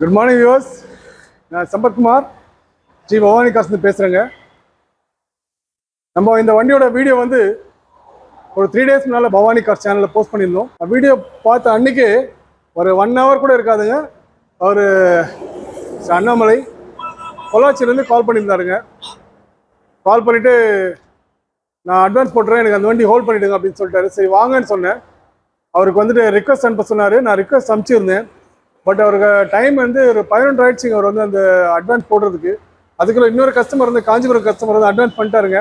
Good morning views நான் சம்பத்குமார் ஸ்ரீ பவானி காசுந்து பேசுகிறேங்க நம்ம இந்த வண்டியோட வீடியோ வந்து ஒரு த்ரீ டேஸ் முன்னால் பவானி கார் சேனலில் போஸ்ட் பண்ணியிருந்தோம். வீடியோ பார்த்த அன்னைக்கு ஒரு ஒன் ஹவர் கூட இருக்காதுங்க. அவர் அண்ணாமலை பொள்ளாச்சியிலேருந்து கால் பண்ணியிருந்தாருங்க. கால் பண்ணிவிட்டு நான் அட்வான்ஸ் போட்டுறேன் எனக்கு அந்த வண்டி ஹோல்ட் பண்ணிவிடுங்க அப்படின்னு சொல்லிட்டாரு. சரி வாங்கன்னு சொன்னேன். அவருக்கு வந்துட்டு ரிக்வஸ்ட் அனுப்ப சொன்னார். நான் ரிக்வஸ்ட் அனுப்பிச்சிருந்தேன். பட் அவருக்கு டைம் வந்து ஒரு பதினொன்று ஆயிடுச்சுங்க அவர் வந்து அந்த அட்வான்ஸ் போடுறதுக்கு. அதுக்குள்ள இன்னொரு கஸ்டமர் வந்து காஞ்சிபுரம் கஸ்டமர் வந்து அட்வான்ஸ் பண்ணிட்டாருங்க.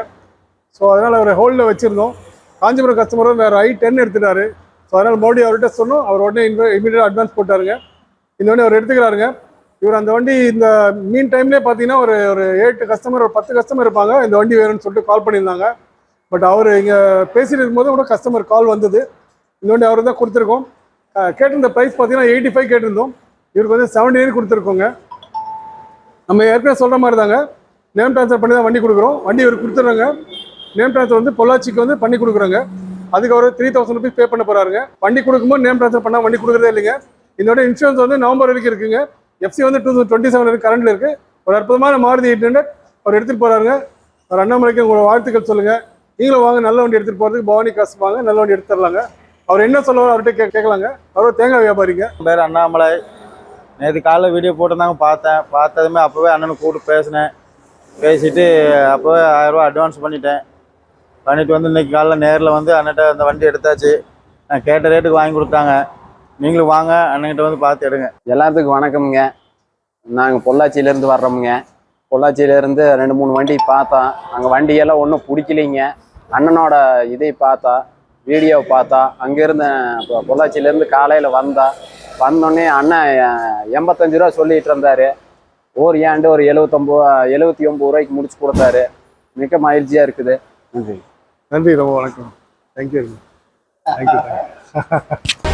ஸோ அதனால் அவர் ஹோல்டில் வச்சுருந்தோம். காஞ்சிபுரம் கஸ்டமர் வேறு ஐ டென் எடுத்துட்டாரு. ஸோ அதனால் மோடி அவர்கிட்ட சொன்னோம். அவர் உடனே இமீடியட் அட்வான்ஸ் போட்டாருங்க. இந்த வண்டி அவர் எடுத்துக்கிறாருங்க. இவர் அந்த வண்டி இந்த மீன் டைம்லேயே பார்த்தீங்கன்னா ஒரு ஒரு எட்டு கஸ்டமர் ஒரு பத்து கஸ்டமர் இருப்பாங்க. இந்த வண்டி வேணும்னு சொல்லிட்டு கால் பண்ணியிருந்தாங்க. பட் அவர் இங்கே பேசிட்டு இருக்கும்போது கூட கஸ்டமர் கால் வந்தது. இந்த வண்டி அவர் தான் கொடுத்துருக்கோம். கேட்டிருந்த ப்ரைஸ் பார்த்தீங்கன்னா எயிட்டி ஃபைவ் கேட்டிருந்தோம். இவருக்கு வந்து செவன்டி நைன் கொடுத்துருக்கோங்க. நம்ம ஏற்கனவே சொல்கிற மாதிரி தாங்க நேம் ட்ரான்ஸ்ஃபர் பண்ணி தான் வண்டி கொடுக்குறோம். வண்டி இவருக்கு கொடுத்துட்றாங்க நேம் ட்ரான்ஸ்ஃபர் வந்து பொள்ளாச்சிக்கு வந்து பண்ணி கொடுக்குறோங்க. அதுக்கு அவர் த்ரீ தௌசண்ட் ருபீஸ் பே பண்ண போகிறாருங்க வண்டி கொடுக்கும்போது நேம் ட்ரான்ஸ்ஃபர் பண்ணால் வண்டி கொடுக்குறதே இல்லைங்க. இதோட இன்சூரன்ஸ் வந்து நவம்பர் வரைக்கும் இருக்குங்க. எஃப்சி வந்து டூ டுவெண்ட்டி செவன் வரைக்கும் கரண்ட்ல ஒரு அற்புதமான மாருதி எயிட் ஹண்ட்ரட் அவர் எடுத்துகிட்டு போகிறாருங்க ஒரு அண்ணாமலைக்கு உங்களோட வாழ்த்துக்கள் சொல்லுங்கள் நீங்களும் வாங்க நல்ல வண்டி எடுத்துகிட்டு போகிறதுக்கு பவானி காசு வாங்க நல்ல வண்டி எடுத்துடலாங்க அவர் என்ன சொல்லுவார் அவர்கிட்ட கே கேட்கலாங்க. அவர் தேங்காய் வியாபாரிங்க. பேர் அண்ணாமலை. நேற்று காலைல வீடியோ போட்டிருந்தாங்க பார்த்தேன். பார்த்ததுமே அப்போவே அண்ணனுக்கு கூப்பிட்டு பேசினேன். பேசிட்டு அப்போவே ஆயிரரூவா அட்வான்ஸ் பண்ணிட்டேன். பண்ணிட்டு வந்து இன்னைக்கு காலைல நேரில் வந்து அண்ணன்ட்ட அந்த வண்டி எடுத்தாச்சு. நான் கேட்ட ரேட்டுக்கு வாங்கி கொடுத்தாங்க. நீங்களும் வாங்க அண்ணன்கிட்ட வந்து பார்த்து எடுங்க. எல்லாத்துக்கும் வணக்கம்ங்க. நாங்கள் பொள்ளாச்சியிலேருந்து வர்றோமுங்க. பொள்ளாச்சியிலேருந்து ரெண்டு மூணு வண்டி பார்த்தோம். அங்கே வண்டியெல்லாம் ஒன்றும் பிடிக்கலைங்க. அண்ணனோட இதை பார்த்தா வீடியோவை பார்த்தா அங்கேருந்து இப்போ பொள்ளாச்சியிலேருந்து காலையில் வந்தா வந்தோடனே அண்ணன் எண்பத்தஞ்சு ரூபா சொல்லிட்டு இருந்தார். ஒரு ஏண்டு ஒரு எழுபத்தொம்பது எழுபத்தி ஒம்பது ரூபாய்க்கு முடிச்சு கொடுத்தாரு. மிக்க மகிழ்ச்சியாக இருக்குது. நன்றி. நன்றி ரொம்ப வணக்கம். Thank you thank you